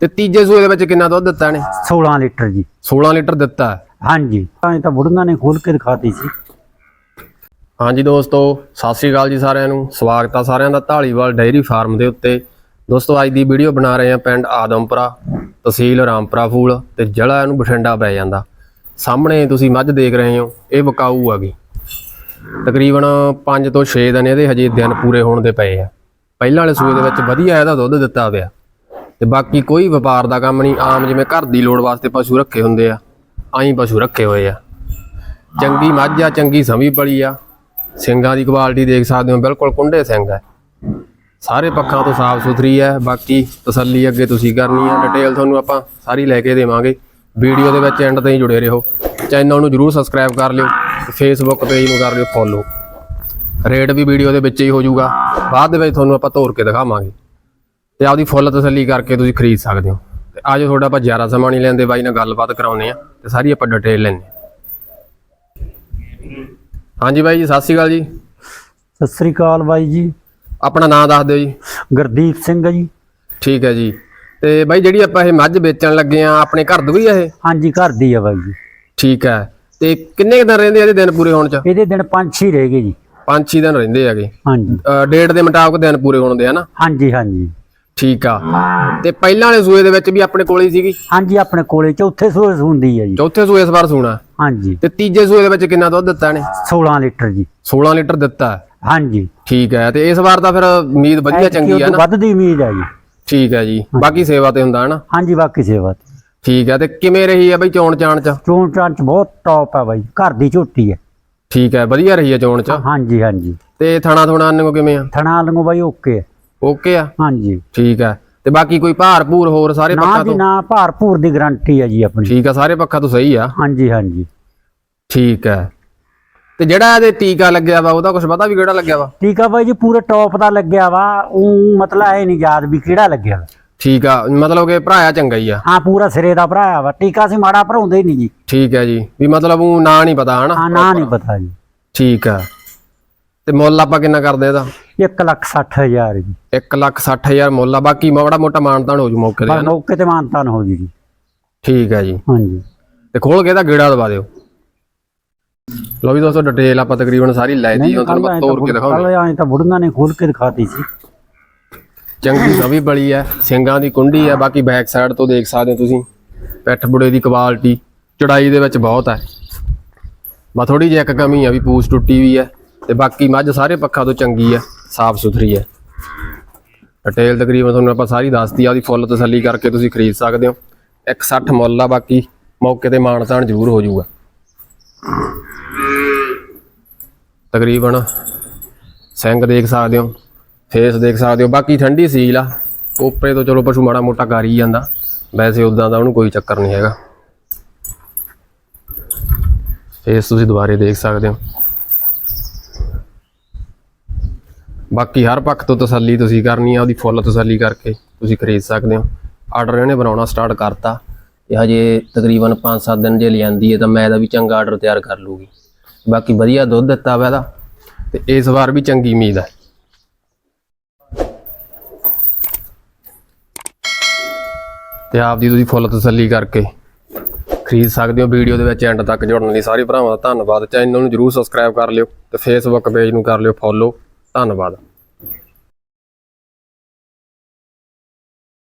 ਤੇ ਤੀਜੇ ਸੂਏ ਦੇ ਵਿੱਚ ਕਿੰਨਾ ਦੁੱਧ ਦਿੱਤਾ ਨੇ 16 ਲੀਟਰ ਜੀ। 16 ਲੀਟਰ ਦਿੱਤਾ। ਹਾਂਜੀ ਤਾਂ ਇਹ ਤਾਂ ਬੁੜੀਆਂ ਨੇ ਖੋਲ ਕੇ ਦਿਖਾਤੀ ਸੀ। ਹਾਂਜੀ ਦੋਸਤੋ ਸਤਿ ਸ੍ਰੀ ਅਕਾਲ ਜੀ ਸਾਰਿਆਂ ਨੂੰ। ਸਵਾਗਤ ਆ ਸਾਰਿਆਂ ਦਾ ਢਾਲੀਵਾਲ ਡੇਅਰੀ ਫਾਰਮ ਦੇ ਉੱਤੇ। ਦੋਸਤੋ ਅੱਜ ਦੀ ਵੀਡੀਓ ਬਣਾ ਰਹੇ ਹਾਂ ਪਿੰਡ ਆਦਮਪੁਰਾ ਤਹਿਸੀਲ ਰਾਮਪੁਰਾ ਫੂਲ ਤੇ ਜ਼ਿਲ੍ਹਾ ਇਹਨੂੰ ਬਠਿੰਡਾ ਪੈ ਜਾਂਦਾ। ਸਾਹਮਣੇ ਤੁਸੀਂ ਮੱਝ ਦੇਖ ਰਹੇ ਹੋ ਇਹ ਵਕਾਊ ਹੈਗੀ। ਤਕਰੀਬਨ 5 ਤੋਂ 6 ਦਿਨ ਇਹਦੇ ਹਜੇ ਦਿਨ ਪੂਰੇ ਹੋਣ ਦੇ ਪਏ ਆ। ਪਹਿਲਾਂ ਵਾਲੇ ਸੂਏ ਦੇ ਵਿੱਚ ਵਧੀਆ ਇਹਦਾ ਦੁੱਧ ਦਿੱਤਾ ਪਿਆ। ਤੇ ਬਾਕੀ ਕੋਈ ਵਪਾਰ ਦਾ ਕੰਮ ਨਹੀਂ, ਆਮ ਜਿਵੇਂ ਘਰ ਦੀ ਲੋੜ ਵਾਸਤੇ ਪਸ਼ੂ ਰੱਖੇ ਹੁੰਦੇ ਆ, ਆਈ ਪਸ਼ੂ ਰੱਖੇ ਹੋਏ ਆ। ਚੰਗੀ ਮੱਝ ਆ, ਚੰਗੀ ਸਮੀ ਪਲੀ ਆ, ਸਿੰਘਾਂ ਦੀ ਕੁਆਲਿਟੀ ਦੇਖ ਸਕਦੇ ਹੋ, ਬਿਲਕੁਲ ਕੁੰਡੇ ਸਿੰਘ ਹੈ ਸਾਰੇ ਪੱਖਾਂ ਤੋਂ ਸਾਫ਼ ਸੁਥਰੀ ਹੈ ਬਾਕੀ ਤਸੱਲੀ ਅੱਗੇ ਤੁਸੀਂ ਕਰਨੀ ਹੈ ਡਿਟੇਲ ਤੁਹਾਨੂੰ ਆਪਾਂ ਸਾਰੀ ਲੈ ਕੇ ਦੇਵਾਂਗੇ। ਵੀਡੀਓ ਦੇ ਵਿੱਚ ਐਂਡ ਤਾਈਂ ਜੁੜੇ ਰਹੋ। ਚੈਨਲ ਨੂੰ ਜਰੂਰ ਸਬਸਕ੍ਰਾਈਬ ਕਰ ਲਿਓ ਫੇਸਬੁੱਕ ਪੇਜ ਨੂੰ ਕਰ ਲਿਓ ਫੋਲੋ ਰੇਟ ਵੀ ਵੀਡੀਓ ਦੇ ਵਿੱਚ ਹੀ ਹੋ ਜਾਊਗਾ, ਬਾਅਦ ਦੇ ਵਿੱਚ ਤੁਹਾਨੂੰ ਆਪਾਂ ਤੋਰ ਕੇ ਦਿਖਾਵਾਂਗੇ। ਤੇ ਆਪਦੀ ਫੁੱਲ ਤਸੱਲੀ ਕਰਕੇ ਤੁਸੀਂ ਖਰੀਦ ਸਕਦੇ ਹੋ। ਤੇ ਆਜੋ ਤੁਹਾਡਾ ਆਪਾਂ ਜ਼ਿਆਦਾ ਸਮਾਂ ਨਹੀਂ ਲੈਂਦੇ ਬਾਈ ਨਾਲ ਗੱਲਬਾਤ ਕਰਾਉਨੇ ਆ ਤੇ ਸਾਰੀ ਆਪਾਂ ਡਿਟੇਲ ਲੈਣੇ ਹਾਂਜੀ ਬਾਈ ਜੀ ਸਤਿ ਸ਼੍ਰੀ ਅਕਾਲ ਜੀ। ਸਤਿ ਸ੍ਰੀ ਅਕਾਲ ਬਾਈ ਜੀ। ਆਪਣਾ ਨਾਮ ਦੱਸ ਦਿਓ ਜੀ। ਗੁਰਦੀਪ ਸਿੰਘ ਆ ਜੀ। ਠੀਕ ਹੈ ਜੀ। ਤੇ ਬਾਈ ਜਿਹੜੀ ਆਪਾਂ ਇਹ ਮੱਝ ਵੇਚਣ ਲੱਗੇ ਆ ਆਪਣੇ ਘਰ ਦੀ ਆ ਇਹ? ਹਾਂਜੀ ਘਰ ਦੀ ਆ ਬਾਈ ਜੀ। ਠੀਕ ਹੈ। ਤੇ ਕਿੰਨੇ ਦਿਨ ਰਹਿੰਦੇ ਇਹਦੇ ਦਿਨ ਪੂਰੇ ਹੋਣ ਚ? ਇਹਦੇ ਦਿਨ ਪੰਜ ਛੇ ਰਹਿ ਗਏ ਜੀ। ਪੰਜ ਛੇ ਦਿਨ ਰਹਿੰਦੇ ਹੈਗੇ। ਹਾਂਜੀ। ਡੇਟ ਦੇ ਮੁਤਾਬਕ ਦਿਨ ਪੂਰੇ ਹੋਣ ਦੇ ਹਨਾ ਹਾਂਜੀ ਹਾਂਜੀ। ਠੀਕ ਆ। ਤੇ ਪਹਿਲਾਂ ਵਾਲੇ ਸੂਏ ਦੇ ਵਿੱਚ ਵੀ ਆਪਣੇ ਕੋਲ ਹੀ ਸੀਗੀ? ਹਾਂਜੀ ਆਪਣੇ ਕੋਲੇ ਚੌਥੇ ਸੂਏ ਹੁੰਦੀ ਆ ਜੀ। ਚੌਥੇ ਸੂਏ ਇਸ ਵਾਰ ਸੂਣਾ। ਹਾਂਜੀ। ਤੇ ਤੀਜੇ ਸੂਏ ਦੇ ਵਿੱਚ ਕਿੰਨਾ ਦੁੱਧ ਦਿੱਤਾ ਨੇ 16 ਲੀਟਰ ਜੀ। 16 ਲੀਟਰ ਦਿੱਤਾ। ਹੈ। ਹਾਂਜੀ। ਠੀਕ ਹੈ ਤੇ ਇਸ ਵਾਰ ਤਾਂ ਫਿਰ ਉਮੀਦ ਵਧੀਆ ਚੰਗੀ ਹੈ ਨਾ? ਵੱਧ ਦੀ ਉਮੀਦ ਆ ਜੀ। ਠੀਕ ਹੈ ਜੀ। ਬਾਕੀ ਸੇਵਾ ਤੇ ਹੁੰਦਾ ਹੈ ਨਾ? ਹਾਂਜੀ ਬਾਕੀ ਸੇਵਾ ਤੇ। ਠੀਕ ਹੈ ਤੇ ਕਿਵੇਂ ਰਹੀ ਹੈ ਬਈ ਚੋਣ ਚਾਣ ਚ? ਚੋਣ ਚਾਣ ਚ ਬਹੁਤ ਟੌਪ ਆ ਬਾਈ। ਘਰ ਦੀ ਝੋਟੀ ਹੈ ਠੀਕ ਹੈ ਵਧੀਆ ਰਹੀ ਹੈ ਚੋਣ ਚ? ਹਾਂਜੀ ਹਾਂਜੀ। ਤੇ ਥਾਣਾ ਥੋਣਾ ਨੂੰ ਕਿਵੇਂ ਆ? ਥਣਾ ਲੰਗੋ ਬਾਈ ਓਕੇ ਹੈ ਓਕੇ ਆ? ਹਾਂਜੀ। ਠੀਕ ਹੈ ਤੇ ਬਾਕੀ ਕੋਈ ਭਾਰ ਭੂਰ ਹੋਰ ਸਾਰੇ ਨਾ ਪੱਖਾਂ ਜੀ ਤੋਂ? ਨਾ ਭਾਰਪੂਰ ਦੀ ਗਾਰੰਟੀ ਹੈ ਜੀ ਆਪਣੀ। ਠੀਕ ਆ ਸਾਰੇ ਪੱਖਾਂ ਤੋਂ ਸਹੀ ਆ? ਹਾਂਜੀ ਹਾਂਜੀ। ਠੀਕ ਹੈ ਤੇ ਜਿਹੜਾ ਇਹਦੇ ਟੀਕਾ ਲੱਗਿਆ ਵਾ ਉਹਦਾ ਕੁਝ ਪਤਾ ਵੀ ਕਿਹੜਾ ਲੱਗਿਆ ਵਾ? ਠੀਕ ਆ ਬਾਈ ਜੀ ਪੂਰੇ ਟੌਪ ਦਾ ਲੱਗਿਆ ਵਾ। ਉਹ ਮਤਲਬ ਐ ਨਹੀਂ ਯਾਦ ਵੀ ਕਿਹੜਾ ਲੱਗਿਆ ਵਾ। ਠੀਕ ਆ ਮਤਲਬ ਕਿ ਭਰਾਇਆ ਚੰਗਾ ਹੀ ਆ। ਹਾਂ ਪੂਰਾ ਸਿਰੇ ਦਾ ਭਰਾਇਆ ਵਾ। ਟੀਕਾ ਸੀ ਮਾੜਾ ਭਰਾਉਂਦੇ ਨਹੀਂ ਜੀ। ਠੀਕ ਹੈ ਜੀ। ਵੀ ਮਤਲਬ ਉਹ ਨਾਂ ਨਹੀਂ ਪਤਾ ਹਨਾ? ਹਾਂ ਨਾ ਨਹੀਂ ਪਤਾ ਜੀ। ਠੀਕ ਆ। ਤੇ ਮੁੱਲ ਆਪਾਂ ਕਿੰਨਾ ਕਰਦੇ ਇਹਦਾ? 1 ਲੱਖ 60 ਹਜ਼ਾਰ ਜੀ। 1 ਲੱਖ 60 ਹਜ਼ਾਰ ਮੁੱਲ ਆ। ਬਾਕੀ ਮਾੜਾ ਮੋਟਾ ਮਾਨਤਾਨ ਹੋ ਜੂ ਮੌਕੇ ਤੇ ਹਨਾ? ਮੌਕੇ ਤੇ ਮਾਨਤਾਨ ਹੋ ਜੀ ਜੀ ਠੀਕ ਹੈ ਜੀ। ਹਾਂਜੀ। ਤੇ ਖੋਲ ਕੇ ਇਹਦਾ ਗੇੜਾ ਦਵਾ ਦਿਓ। ਲੋ ਵੀ ਦੋਸਤੋ ਡਿਟੇਲ ਆਪਾਂ ਤਕਰੀਬਨ ਸਾਰੀ ਲੈ ਦੀ ਉਹ ਤੁਹਾਨੂੰ ਮੈਂ ਤੋੜ ਕੇ ਦਿਖਾਉਂਦਾ ਕੱਲ ਆਏ ਤਾਂ ਬੁੜੀਆਂ ਨੇ ਖੋਲ ਕੇ ਦਿਖਾਤੀ ਸੀ। ਚੰਗੀ ਸਵੀ ਬਲੀ ਹੈ ਸਿੰਘਾਂ ਦੀ ਕੁੰਡੀ ਹੈ ਬਾਕੀ ਬੈਕ ਸਾਈਡ ਤੋਂ ਦੇਖ ਸਕਦੇ ਹੋ ਤੁਸੀਂ। ਪਿੱਠ ਬੁੜੇ ਦੀ ਕੁਆਲਿਟੀ ਚੜਾਈ ਦੇ ਵਿੱਚ ਬਹੁਤ ਹੈ ਬਾ ਥੋੜੀ ਜਿਹੀ ਇੱਕ ਕਮੀ ਆ ਵੀ ਪੂਛ ਟੁੱਟੀ ਵੀ ਹੈ ਤੇ ਬਾਕੀ ਮੱਝ ਸਾਰੇ ਪੱਖਾਂ ਤੋਂ ਚੰਗੀ ਆ, ਸਾਫ਼ ਸੁਥਰੀ ਹੈ ਡਿਟੇਲ ਤਕਰੀਬਨ ਤੁਹਾਨੂੰ ਆਪਾਂ ਸਾਰੀ ਦੱਸਤੀ ਆ, ਉਹਦੀ ਫੁੱਲ ਤਸੱਲੀ ਕਰਕੇ ਤੁਸੀਂ ਖਰੀਦ ਸਕਦੇ ਹੋ। 160 ਮੁੱਲ ਆ ਬਾਕੀ, ਮੌਕੇ ਤੇ ਮਾਨਤਾਨ ਜ਼ਰੂਰ ਹੋ ਜਾਊਗਾ। ਤਕਰੀਬਨ ਸਿੰਘ ਦੇਖ ਸਕਦੇ ਹੋ, ਫੇਸ ਦੇਖ ਸਕਦੇ ਹੋ, ਬਾਕੀ ਠੰਡੀ ਸੀਲ ਆ। ਕੋਪਰੇ ਤੋਂ ਚਲੋ ਪਸ਼ੂ ਮਾੜਾ ਮੋਟਾ ਕਰ ਹੀ ਜਾਂਦਾ, ਵੈਸੇ ਉਦਾਂ ਦਾ ਉਹਨੂੰ ਕੋਈ ਚੱਕਰ ਨਹੀਂ ਹੈਗਾ। ਫੇਸ ਤੁਸੀਂ ਦੁਬਾਰੇ ਦੇਖ ਸਕਦੇ ਹੋ। ਬਾਕੀ ਹਰ ਪੱਖ ਤੋਂ ਤਸੱਲੀ ਤੁਸੀਂ ਕਰਨੀ ਆ, ਉਹਦੀ ਫੁੱਲ ਤਸੱਲੀ ਕਰਕੇ ਤੁਸੀਂ ਖਰੀਦ ਸਕਦੇ ਹੋ। ਆਰਡਰ ਇਹਨੇ ਬਣਾਉਣਾ ਸਟਾਰਟ ਕਰਤਾ। ਇਹ ਹਜੇ ਤਕਰੀਬਨ 5-7 ਦਿਨ ਜੇ ਲਿਆਂਦੀ ਹੈ ਤਾਂ ਮੈਂ ਇਹਦਾ ਵੀ ਚੰਗਾ ਆਰਡਰ ਤਿਆਰ ਕਰ ਲੂਗੀ। ਬਾਕੀ ਵਧੀਆ ਦੁੱਧ ਦਿੱਤਾ ਵਾ ਇਹਦਾ, ਤੇ ਇਸ ਵਾਰ ਵੀ ਚੰਗੀ ਉਮੀਦ ਹੈ ਤੇ ਆਪ ਦੀ ਤੁਸੀਂ ਫੁੱਲ ਤਸੱਲੀ ਕਰਕੇ ਖਰੀਦ ਸਕਦੇ ਹੋ। ਵੀਡੀਓ ਦੇ ਵਿੱਚ ਐਂਡ ਤੱਕ ਜੁੜਨ ਲਈ ਸਾਰੇ ਭਰਾਵਾਂ ਦਾ ਧੰਨਵਾਦ। ਚੈਨਲ ਨੂੰ ਜਰੂਰ ਸਬਸਕ੍ਰਾਈਬ ਕਰ ਲਿਓ ਤੇ ਫੇਸਬੁੱਕ ਪੇਜ ਨੂੰ ਕਰ ਲਿਓ। ਫੋਲੋ ਧੰਨਵਾਦ।